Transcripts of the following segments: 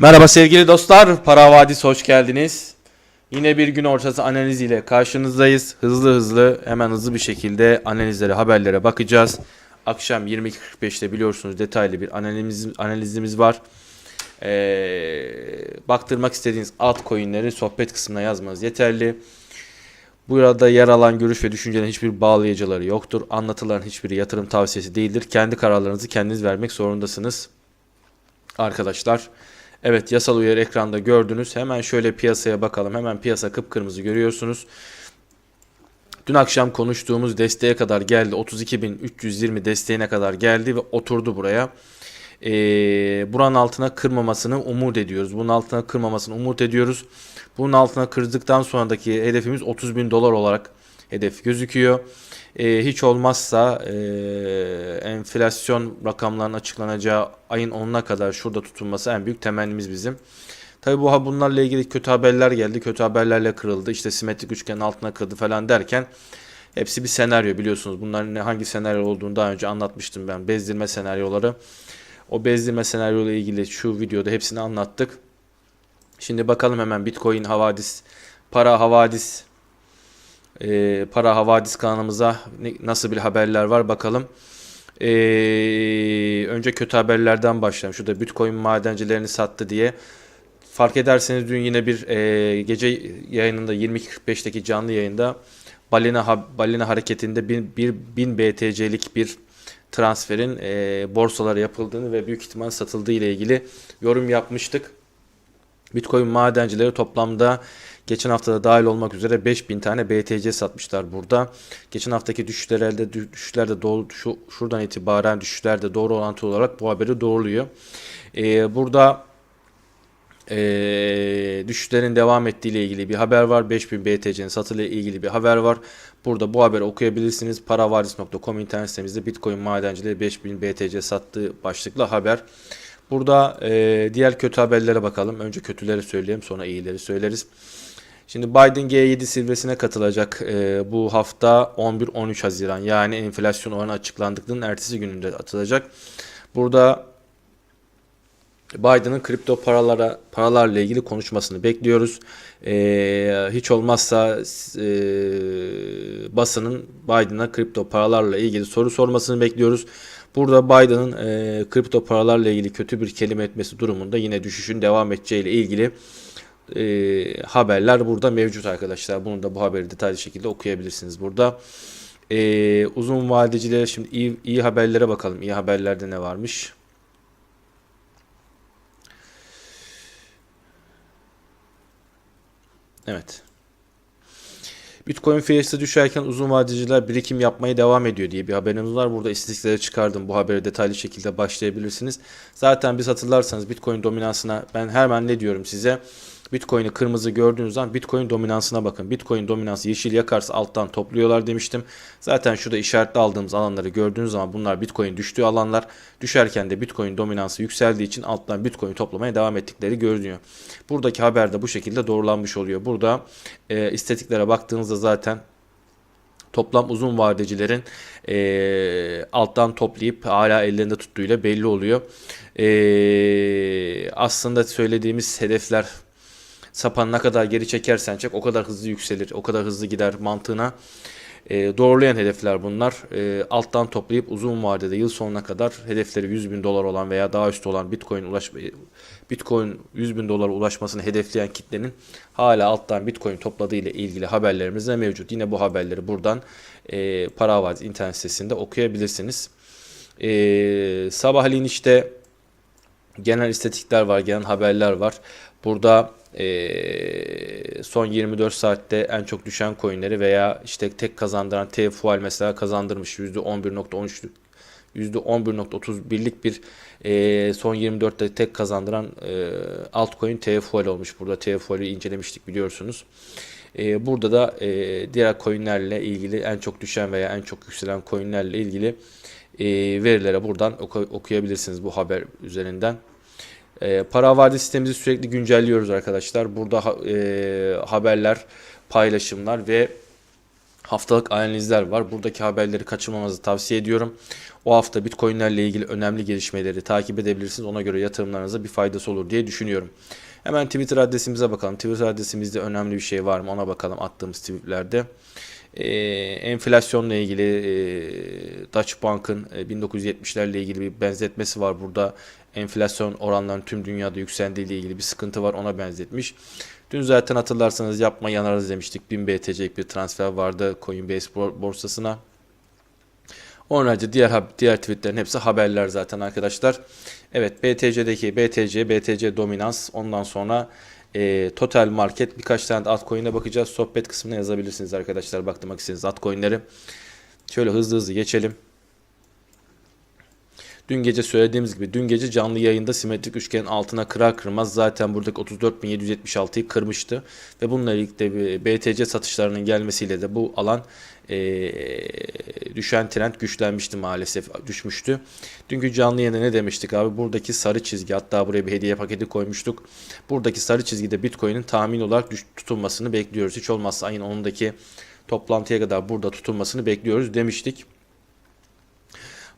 Merhaba sevgili dostlar, Para Vadisi hoş geldiniz. Yine bir gün ortası analiziyle karşınızdayız. Hızlı hızlı, hemen hızlı bir şekilde analizlere, haberlere bakacağız. Akşam 22.45'te biliyorsunuz detaylı bir analizimiz, analizimiz var. Ee, baktırmak istediğiniz altcoin'leri sohbet kısmına yazmanız yeterli. Burada yer alan görüş ve düşüncelerin hiçbir bağlayıcıları yoktur. Anlatıların hiçbiri yatırım tavsiyesi değildir. Kendi kararlarınızı kendiniz vermek zorundasınız. Arkadaşlar Evet yasal uyarı ekranda gördünüz. Hemen şöyle piyasaya bakalım. Hemen piyasa kıpkırmızı görüyorsunuz. Dün akşam konuştuğumuz desteğe kadar geldi. 32.320 desteğine kadar geldi ve oturdu buraya. Ee, buranın altına kırmamasını umut ediyoruz. Bunun altına kırmamasını umut ediyoruz. Bunun altına kırdıktan sonraki hedefimiz 30.000 dolar olarak hedef gözüküyor. Ee, hiç olmazsa e, enflasyon rakamlarının açıklanacağı ayın 10'una kadar şurada tutulması en büyük temennimiz bizim. Tabi bu bunlarla ilgili kötü haberler geldi. Kötü haberlerle kırıldı. İşte simetrik üçgenin altına kırdı falan derken hepsi bir senaryo biliyorsunuz. Bunların hangi senaryo olduğunu daha önce anlatmıştım ben. Bezdirme senaryoları. O bezdirme senaryoyla ilgili şu videoda hepsini anlattık. Şimdi bakalım hemen Bitcoin havadis, para havadis, e, para havadis kanalımıza nasıl bir haberler var bakalım. E, önce kötü haberlerden başlayalım. Şurada Bitcoin madencilerini sattı diye. Fark ederseniz dün yine bir e, gece yayınında 22.45'teki canlı yayında balina balina hareketinde bir, bir 1000 BTC'lik bir transferin e, borsalara yapıldığını ve büyük ihtimal satıldığı ile ilgili yorum yapmıştık. Bitcoin madencileri toplamda geçen haftada dahil olmak üzere 5000 tane BTC satmışlar burada. Geçen haftaki düşüşler elde düşüşler de doğru şu şuradan itibaren düşüşler de doğru orantılı olarak bu haberi doğruluyor. Ee, burada ee, düşüşlerin devam ettiği ile ilgili bir haber var. 5000 BTC'nin satılı ile ilgili bir haber var. Burada bu haberi okuyabilirsiniz. Paravaris.com internet sitemizde Bitcoin madencileri 5000 BTC sattığı başlıklı haber. Burada e, diğer kötü haberlere bakalım. Önce kötüleri söyleyelim sonra iyileri söyleriz. Şimdi Biden G7 zirvesine katılacak e, bu hafta 11-13 Haziran yani enflasyon oranı açıklandıklarının ertesi gününde atılacak. Burada Biden'ın kripto paralara paralarla ilgili konuşmasını bekliyoruz. Ee, hiç olmazsa e, basının Biden'a kripto paralarla ilgili soru sormasını bekliyoruz. Burada Biden'ın e, kripto paralarla ilgili kötü bir kelime etmesi durumunda yine düşüşün devam edeceği ile ilgili e, haberler burada mevcut arkadaşlar. Bunu da bu haberi detaylı şekilde okuyabilirsiniz burada. E, uzun vadecilere şimdi iyi, iyi haberlere bakalım. İyi haberlerde ne varmış? Evet. Bitcoin fiyatı düşerken uzun vadeciler birikim yapmaya devam ediyor diye bir haberimiz var. Burada istatistiklere çıkardım. Bu haberi detaylı şekilde başlayabilirsiniz. Zaten biz hatırlarsanız Bitcoin dominansına ben hemen ne diyorum size? Bitcoin'i kırmızı gördüğünüz zaman Bitcoin dominansına bakın. Bitcoin dominansı yeşil yakarsa alttan topluyorlar demiştim. Zaten şurada işaretli aldığımız alanları gördüğünüz zaman bunlar Bitcoin düştüğü alanlar. Düşerken de Bitcoin dominansı yükseldiği için alttan Bitcoin toplamaya devam ettikleri görünüyor. Buradaki haber de bu şekilde doğrulanmış oluyor. Burada e, istatistiklere baktığınızda zaten toplam uzun vadecilerin e, alttan toplayıp hala ellerinde tuttuğuyla belli oluyor. E, aslında söylediğimiz hedefler sapan ne kadar geri çekersen çek o kadar hızlı yükselir, o kadar hızlı gider mantığına e, doğrulayan hedefler bunlar. E, alttan toplayıp uzun vadede yıl sonuna kadar hedefleri 100 bin dolar olan veya daha üstü olan Bitcoin ulaş Bitcoin 100 bin dolara ulaşmasını hedefleyen kitlenin hala alttan Bitcoin topladığı ile ilgili haberlerimiz de mevcut. Yine bu haberleri buradan e, Para Havadis internet sitesinde okuyabilirsiniz. E, sabahleyin işte genel istatistikler var, genel haberler var. Burada e, son 24 saatte en çok düşen coinleri veya işte tek kazandıran TFUL mesela kazandırmış %11.13 %11.31'lik bir e, son 24'te tek kazandıran e, altcoin TFUL olmuş. Burada TFUL'ü incelemiştik biliyorsunuz. E, burada da e, diğer coinlerle ilgili en çok düşen veya en çok yükselen coinlerle ilgili e, verilere buradan oku- okuyabilirsiniz bu haber üzerinden. E, para havale sistemimizi sürekli güncelliyoruz arkadaşlar. Burada e, haberler, paylaşımlar ve haftalık analizler var. Buradaki haberleri kaçırmamanızı tavsiye ediyorum. O hafta Bitcoin'lerle ilgili önemli gelişmeleri takip edebilirsiniz. Ona göre yatırımlarınıza bir faydası olur diye düşünüyorum. Hemen Twitter adresimize bakalım. Twitter adresimizde önemli bir şey var mı ona bakalım attığımız tweetlerde. Ee, enflasyonla ilgili e, Deutsche Bank'ın e, 1970'lerle ilgili bir benzetmesi var burada. Enflasyon oranlarının tüm dünyada yükseldiği ile ilgili bir sıkıntı var ona benzetmiş. Dün zaten hatırlarsanız yapma yanarız demiştik. 1000 BTC'lik bir transfer vardı Coinbase borsasına. Onun harici diğer diğer tweetlerin hepsi haberler zaten arkadaşlar. Evet BTC'deki BTC, BTC dominans ondan sonra e, total market birkaç tane de altcoin'e bakacağız. Sohbet kısmına yazabilirsiniz arkadaşlar bakmak istediğiniz altcoin'leri. Şöyle hızlı hızlı geçelim. Dün gece söylediğimiz gibi dün gece canlı yayında simetrik üçgenin altına kırar kırmaz zaten buradaki 34.776'yı kırmıştı. Ve bununla birlikte BTC satışlarının gelmesiyle de bu alan e, düşen trend güçlenmişti maalesef düşmüştü. Dünkü canlı yayında ne demiştik abi buradaki sarı çizgi hatta buraya bir hediye paketi koymuştuk. Buradaki sarı çizgide Bitcoin'in tahmin olarak düş, tutulmasını bekliyoruz. Hiç olmazsa ayın 10'undaki toplantıya kadar burada tutulmasını bekliyoruz demiştik.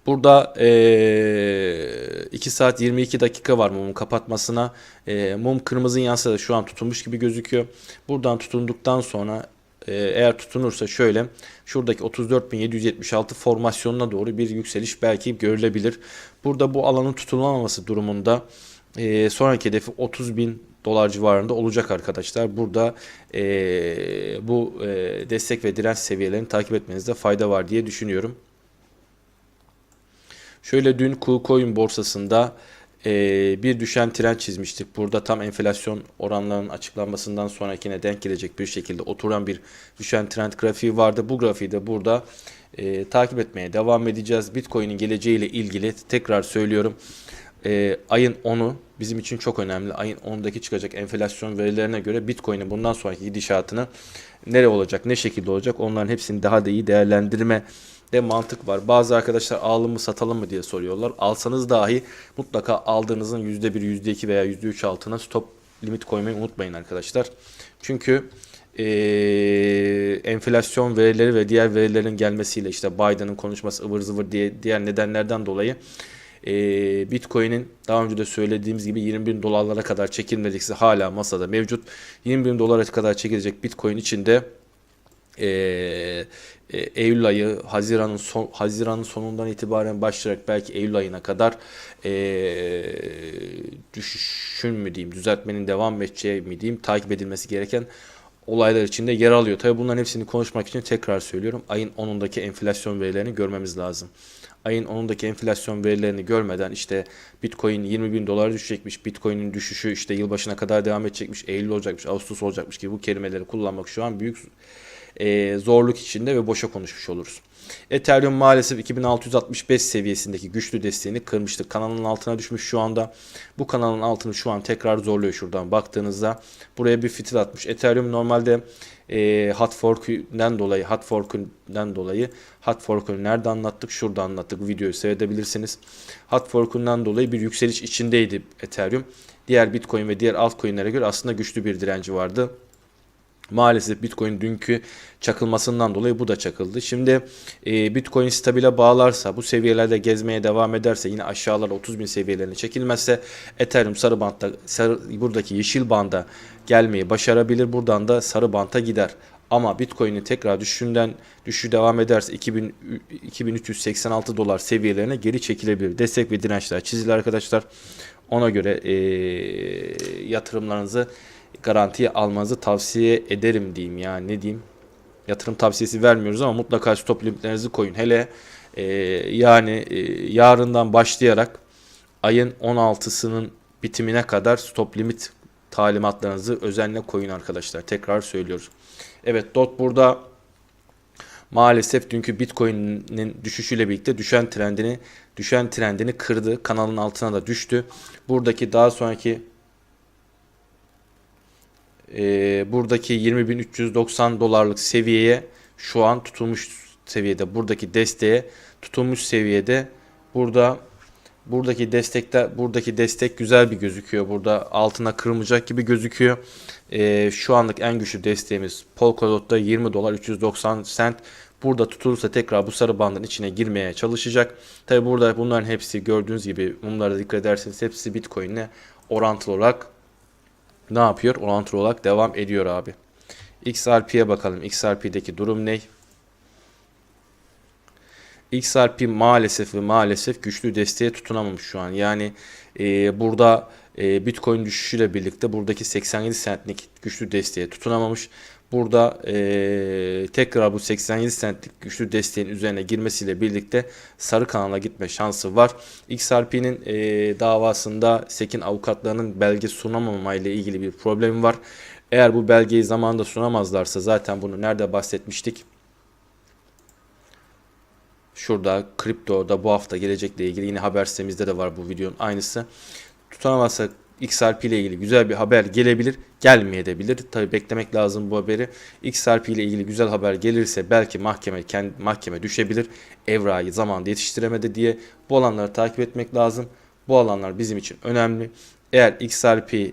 Burada e, 2 saat 22 dakika var mumun kapatmasına. E, mum kırmızı yansa da şu an tutulmuş gibi gözüküyor. Buradan tutunduktan sonra e, eğer tutunursa şöyle şuradaki 34.776 formasyonuna doğru bir yükseliş belki görülebilir. Burada bu alanın tutulamaması durumunda e, sonraki hedefi 30.000 dolar civarında olacak arkadaşlar. Burada e, bu e, destek ve direnç seviyelerini takip etmenizde fayda var diye düşünüyorum. Şöyle dün KuCoin borsasında e, bir düşen trend çizmiştik. Burada tam enflasyon oranlarının açıklanmasından sonrakine denk gelecek bir şekilde oturan bir düşen trend grafiği vardı. Bu grafiği de burada e, takip etmeye devam edeceğiz. Bitcoin'in geleceğiyle ilgili tekrar söylüyorum. E, ayın 10'u bizim için çok önemli. Ayın 10'daki çıkacak enflasyon verilerine göre Bitcoin'in bundan sonraki gidişatını nere olacak, ne şekilde olacak onların hepsini daha da iyi değerlendirme de mantık var. Bazı arkadaşlar alalım mı satalım mı diye soruyorlar. Alsanız dahi mutlaka aldığınızın %1, %2 veya %3 altına stop limit koymayı unutmayın arkadaşlar. Çünkü e, enflasyon verileri ve diğer verilerin gelmesiyle işte Biden'ın konuşması ıvır zıvır diye diğer nedenlerden dolayı e, Bitcoin'in daha önce de söylediğimiz gibi 20 bin dolarlara kadar çekilmedikse hala masada mevcut. 20 bin dolara kadar çekilecek Bitcoin içinde e, e, Eylül ayı, Haziran'ın son, Haziran'ın sonundan itibaren başlayarak belki Eylül ayına kadar e, düşüşün mü diyeyim, düzeltmenin devam edeceği mi diyeyim, takip edilmesi gereken olaylar içinde yer alıyor. Tabi bunların hepsini konuşmak için tekrar söylüyorum. Ayın 10'undaki enflasyon verilerini görmemiz lazım. Ayın 10'undaki enflasyon verilerini görmeden işte Bitcoin 20 bin dolar düşecekmiş, Bitcoin'in düşüşü işte yılbaşına kadar devam edecekmiş, Eylül olacakmış, Ağustos olacakmış gibi bu kelimeleri kullanmak şu an büyük e, zorluk içinde ve boşa konuşmuş oluruz. Ethereum maalesef 2665 seviyesindeki güçlü desteğini kırmıştı. Kanalın altına düşmüş şu anda. Bu kanalın altını şu an tekrar zorluyor şuradan baktığınızda. Buraya bir fitil atmış. Ethereum normalde e, hot fork'den dolayı hot fork'undan dolayı hot fork'unu nerede anlattık? Şurada anlattık. Videoyu seyredebilirsiniz. Hot fork'undan dolayı bir yükseliş içindeydi Ethereum. Diğer Bitcoin ve diğer altcoin'lere göre aslında güçlü bir direnci vardı. Maalesef Bitcoin dünkü çakılmasından dolayı bu da çakıldı. Şimdi e, Bitcoin stabile bağlarsa bu seviyelerde gezmeye devam ederse yine aşağılara 30 bin seviyelerine çekilmezse Ethereum sarı bantta sarı, buradaki yeşil banda gelmeyi başarabilir. Buradan da sarı banta gider. Ama Bitcoin'in tekrar düşüşünden düşüşü devam ederse 2000, 2386 dolar seviyelerine geri çekilebilir. Destek ve dirençler çizilir arkadaşlar. Ona göre e, yatırımlarınızı garantiye almanızı tavsiye ederim diyeyim ya ne diyeyim. Yatırım tavsiyesi vermiyoruz ama mutlaka stop limitlerinizi koyun. Hele e, yani e, yarından başlayarak ayın 16'sının bitimine kadar stop limit talimatlarınızı özenle koyun arkadaşlar. Tekrar söylüyoruz. Evet DOT burada maalesef dünkü Bitcoin'in düşüşüyle birlikte düşen trendini düşen trendini kırdı. Kanalın altına da düştü. Buradaki daha sonraki e, buradaki 20.390 dolarlık seviyeye şu an tutulmuş seviyede buradaki desteğe tutulmuş seviyede burada Buradaki destekte buradaki destek güzel bir gözüküyor. Burada altına kırılmayacak gibi gözüküyor. Ee, şu anlık en güçlü desteğimiz Polkadot'ta 20 dolar 390 cent. Burada tutulursa tekrar bu sarı bandın içine girmeye çalışacak. Tabi burada bunların hepsi gördüğünüz gibi bunlara dikkat ederseniz hepsi Bitcoin'le orantılı olarak ne yapıyor? Orantılı olarak devam ediyor abi. XRP'ye bakalım. XRP'deki durum ne? XRP maalesef ve maalesef güçlü desteğe tutunamamış şu an. Yani e, burada e, Bitcoin düşüşüyle birlikte buradaki 87 centlik güçlü desteğe tutunamamış. Burada e, tekrar bu 87 centlik güçlü desteğin üzerine girmesiyle birlikte sarı kanala gitme şansı var. XRP'nin e, davasında SEC'in avukatlarının belge sunamama ile ilgili bir problemi var. Eğer bu belgeyi zamanında sunamazlarsa zaten bunu nerede bahsetmiştik? Şurada kriptoda bu hafta gelecekle ilgili yine haber sitemizde de var bu videonun aynısı. Tutanamazsa XRP ile ilgili güzel bir haber gelebilir, gelmeyebilir. Tabi beklemek lazım bu haberi. XRP ile ilgili güzel haber gelirse belki mahkeme kendi mahkeme düşebilir. Evrağı zamanında yetiştiremedi diye bu alanları takip etmek lazım. Bu alanlar bizim için önemli. Eğer XRP e,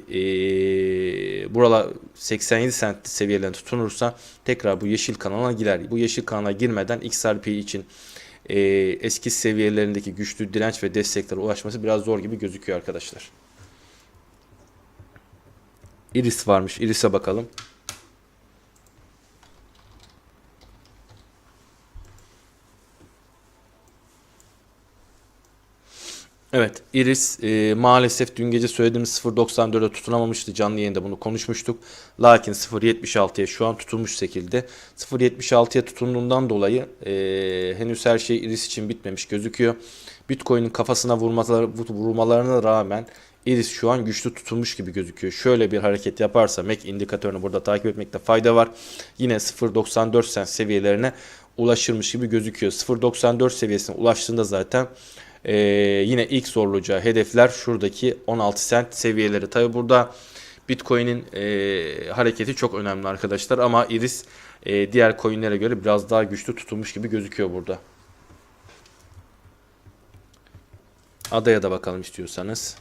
buralar 87 cent seviyelerine tutunursa tekrar bu yeşil kanala girer. Bu yeşil kanala girmeden XRP için e, eski seviyelerindeki güçlü direnç ve desteklere ulaşması biraz zor gibi gözüküyor arkadaşlar. Iris varmış. Iris'e bakalım. Evet, Iris e, maalesef dün gece söylediğimiz 0.94'e tutunamamıştı. Canlı yayında bunu konuşmuştuk. Lakin 0.76'ya şu an tutulmuş şekilde. 0.76'ya tutunduğundan dolayı e, henüz her şey Iris için bitmemiş gözüküyor. Bitcoin'in kafasına vurmaları, vurmalarına rağmen Iris şu an güçlü tutulmuş gibi gözüküyor. Şöyle bir hareket yaparsa MAC indikatörünü burada takip etmekte fayda var. Yine 0.94 cent seviyelerine ulaşırmış gibi gözüküyor. 0.94 seviyesine ulaştığında zaten ee, yine ilk sorulacağı hedefler şuradaki 16 cent seviyeleri. Tabi burada Bitcoin'in e, hareketi çok önemli arkadaşlar ama Iris e, diğer coinlere göre biraz daha güçlü tutulmuş gibi gözüküyor burada. Adaya da bakalım istiyorsanız.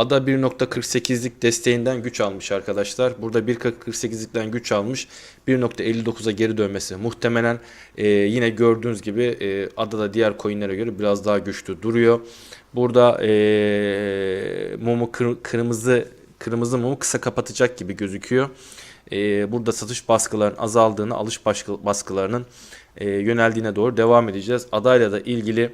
Ada 1.48'lik desteğinden güç almış arkadaşlar. Burada 1.48'likten güç almış. 1.59'a geri dönmesi muhtemelen e, yine gördüğünüz gibi e, Ada da diğer coinlere göre biraz daha güçlü duruyor. Burada e, mumu kır, kırmızı kırmızı mumu kısa kapatacak gibi gözüküyor. E, burada satış baskılarının azaldığını, alış baskılarının e, yöneldiğine doğru devam edeceğiz. Adayla da ilgili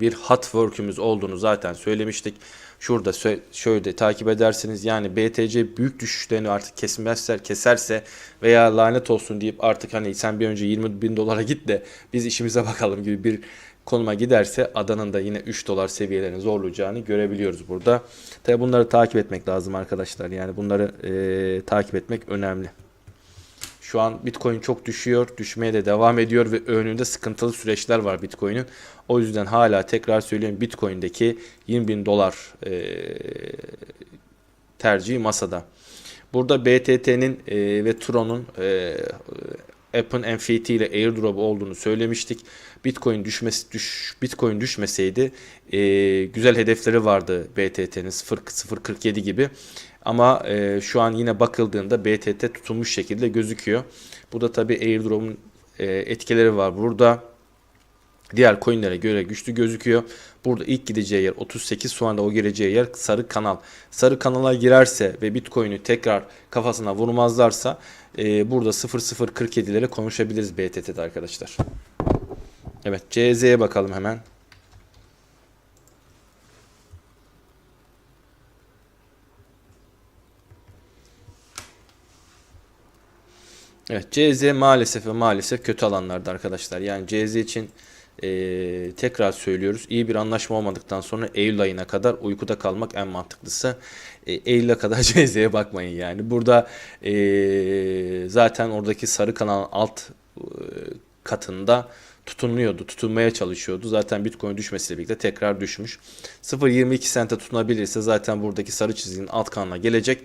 bir hot work'ümüz olduğunu zaten söylemiştik. Şurada şöyle takip edersiniz yani BTC büyük düşüşlerini artık kesmezler keserse veya lanet olsun deyip artık hani sen bir önce 20 bin dolara git de biz işimize bakalım gibi bir konuma giderse adanın da yine 3 dolar seviyelerini zorlayacağını görebiliyoruz burada. Tabi bunları takip etmek lazım arkadaşlar yani bunları e, takip etmek önemli. Şu an Bitcoin çok düşüyor, düşmeye de devam ediyor ve önünde sıkıntılı süreçler var Bitcoin'in. O yüzden hala tekrar söyleyeyim Bitcoin'deki 20 bin dolar e, tercihi masada. Burada BTT'nin e, ve Tron'un e, App'ın NFT ile airdrop olduğunu söylemiştik. Bitcoin düşmesi düş Bitcoin düşmeseydi e, güzel hedefleri vardı BTT'nin 0.047 gibi. Ama e, şu an yine bakıldığında BTT tutulmuş şekilde gözüküyor. Bu da tabi airdrop'un e, etkileri var burada. Diğer coinlere göre güçlü gözüküyor. Burada ilk gideceği yer 38 sonra da o gireceği yer sarı kanal. Sarı kanala girerse ve Bitcoin'i tekrar kafasına vurmazlarsa e, burada 0047'lere konuşabiliriz BTT'de arkadaşlar. Evet CZ'ye bakalım hemen. Evet CZ maalesef ve maalesef kötü alanlarda arkadaşlar. Yani CZ için e, tekrar söylüyoruz. İyi bir anlaşma olmadıktan sonra Eylül ayına kadar uykuda kalmak en mantıklısı. E, Eylül'e kadar CZ'ye bakmayın yani. Burada e, zaten oradaki sarı kanal alt e, katında tutunuyordu, tutunmaya çalışıyordu. Zaten Bitcoin düşmesiyle birlikte tekrar düşmüş. 0.22 sente tutunabilirse zaten buradaki sarı çizginin alt kanalına gelecek.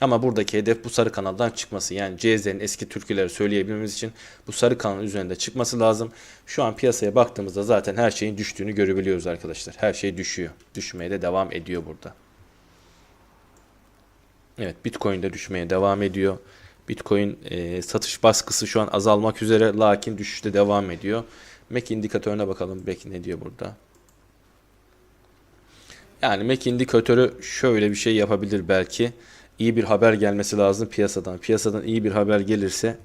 Ama buradaki hedef bu sarı kanaldan çıkması. Yani CZ'nin eski türküleri söyleyebilmemiz için bu sarı kanalın üzerinde çıkması lazım. Şu an piyasaya baktığımızda zaten her şeyin düştüğünü görebiliyoruz arkadaşlar. Her şey düşüyor. Düşmeye de devam ediyor burada. Evet Bitcoin de düşmeye devam ediyor. Bitcoin e, satış baskısı şu an azalmak üzere lakin düşüşte devam ediyor. MAC indikatörüne bakalım. MAC ne diyor burada? Yani MAC indikatörü şöyle bir şey yapabilir belki. İyi bir haber gelmesi lazım piyasadan. Piyasadan iyi bir haber gelirse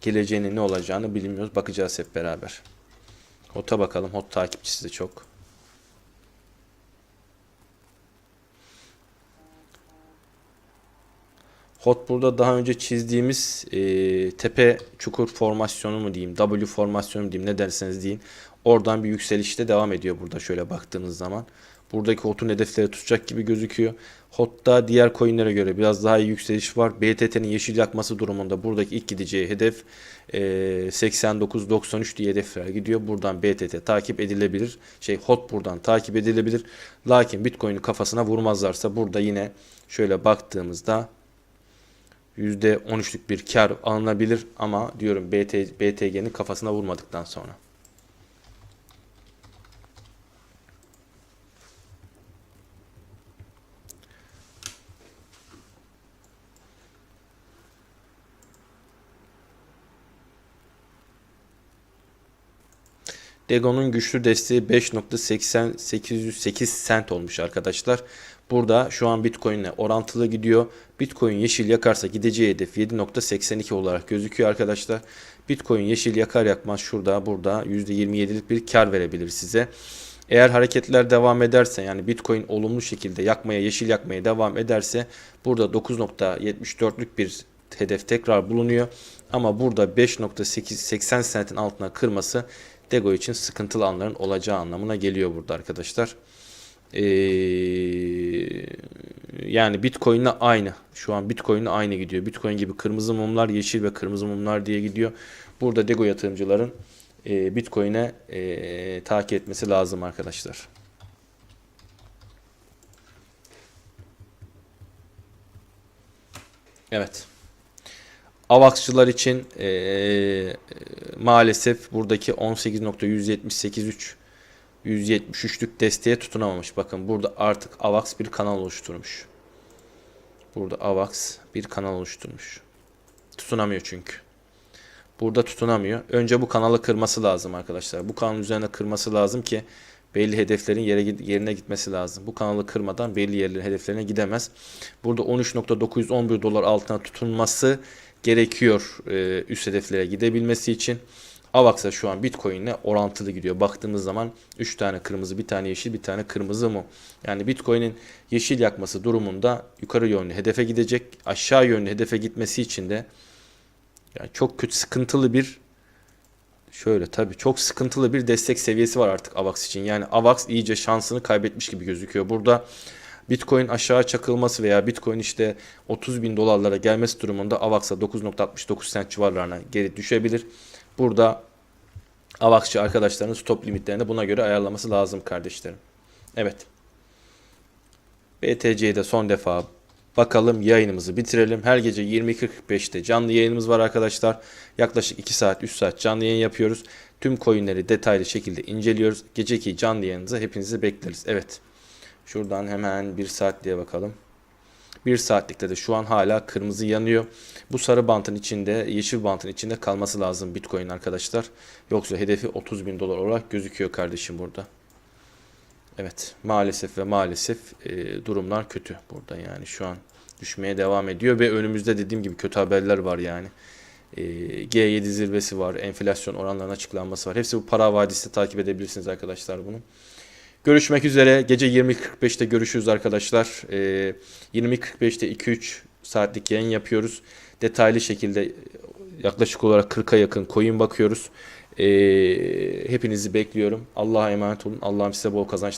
geleceğinin ne olacağını bilmiyoruz. Bakacağız hep beraber. HOT'a bakalım. HOT takipçisi de çok. HOT burada daha önce çizdiğimiz e, tepe çukur formasyonu mu diyeyim, W formasyonu mu diyeyim ne derseniz deyin. Oradan bir yükselişte devam ediyor burada şöyle baktığınız zaman. Buradaki HOT'un hedefleri tutacak gibi gözüküyor. HOT'ta diğer coinlere göre biraz daha iyi yükseliş var. BTT'nin yeşil yakması durumunda buradaki ilk gideceği hedef e, 89-93 diye hedefler gidiyor. Buradan BTT takip edilebilir. Şey HOT buradan takip edilebilir. Lakin Bitcoin'i kafasına vurmazlarsa burada yine şöyle baktığımızda %13'lük bir kar alınabilir ama diyorum BT, BTG'nin kafasına vurmadıktan sonra. Dego'nun güçlü desteği 5.808 sent olmuş arkadaşlar. Burada şu an Bitcoin ile orantılı gidiyor. Bitcoin yeşil yakarsa gideceği hedef 7.82 olarak gözüküyor arkadaşlar. Bitcoin yeşil yakar yakmaz şurada burada %27'lik bir kar verebilir size. Eğer hareketler devam ederse yani Bitcoin olumlu şekilde yakmaya yeşil yakmaya devam ederse burada 9.74'lük bir hedef tekrar bulunuyor. Ama burada 5.80 sentin altına kırması Dego için sıkıntılı anların olacağı anlamına geliyor burada arkadaşlar. Ee, yani Bitcoin'le aynı. Şu an Bitcoin'le aynı gidiyor. Bitcoin gibi kırmızı mumlar, yeşil ve kırmızı mumlar diye gidiyor. Burada Dego yatırımcıların e, Bitcoin'e e, takip etmesi lazım arkadaşlar. Evet. Avaxçılar için e, maalesef buradaki 18.178.3 173'lük desteğe tutunamamış. Bakın burada artık AVAX bir kanal oluşturmuş. Burada AVAX bir kanal oluşturmuş. Tutunamıyor çünkü. Burada tutunamıyor. Önce bu kanalı kırması lazım arkadaşlar. Bu kanalın üzerine kırması lazım ki belli hedeflerin yere yerine gitmesi lazım. Bu kanalı kırmadan belli yerlerin hedeflerine gidemez. Burada 13.911 dolar altına tutunması gerekiyor e, üst hedeflere gidebilmesi için. AVAX'a şu an Bitcoin ile orantılı gidiyor. Baktığımız zaman 3 tane kırmızı, bir tane yeşil, bir tane kırmızı mı? Yani Bitcoin'in yeşil yakması durumunda yukarı yönlü hedefe gidecek. Aşağı yönlü hedefe gitmesi için de yani çok kötü sıkıntılı bir şöyle tabii çok sıkıntılı bir destek seviyesi var artık AVAX için. Yani AVAX iyice şansını kaybetmiş gibi gözüküyor. Burada Bitcoin aşağı çakılması veya Bitcoin işte 30 bin dolarlara gelmesi durumunda AVAX'a 9.69 sent civarlarına geri düşebilir. Burada AVAX'çı arkadaşların stop limitlerini buna göre ayarlaması lazım kardeşlerim. Evet. BTC'ye de son defa bakalım yayınımızı bitirelim. Her gece 22.45'te canlı yayınımız var arkadaşlar. Yaklaşık 2 saat 3 saat canlı yayın yapıyoruz. Tüm coinleri detaylı şekilde inceliyoruz. Geceki canlı yayınınıza hepinizi bekleriz. Evet. Şuradan hemen 1 saat diye bakalım. 1 saatlikte de şu an hala kırmızı yanıyor. Bu sarı bantın içinde, yeşil bantın içinde kalması lazım Bitcoin arkadaşlar. Yoksa hedefi 30 bin dolar olarak gözüküyor kardeşim burada. Evet maalesef ve maalesef e, durumlar kötü burada yani şu an düşmeye devam ediyor ve önümüzde dediğim gibi kötü haberler var yani. E, G7 zirvesi var, enflasyon oranlarının açıklanması var. Hepsi bu para vadisi takip edebilirsiniz arkadaşlar bunu. Görüşmek üzere. Gece 20.45'te görüşürüz arkadaşlar. Ee, 20.45'te 2-3 saatlik yayın yapıyoruz. Detaylı şekilde yaklaşık olarak 40'a yakın coin bakıyoruz. Ee, hepinizi bekliyorum. Allah'a emanet olun. Allah'ım size bol kazançlar.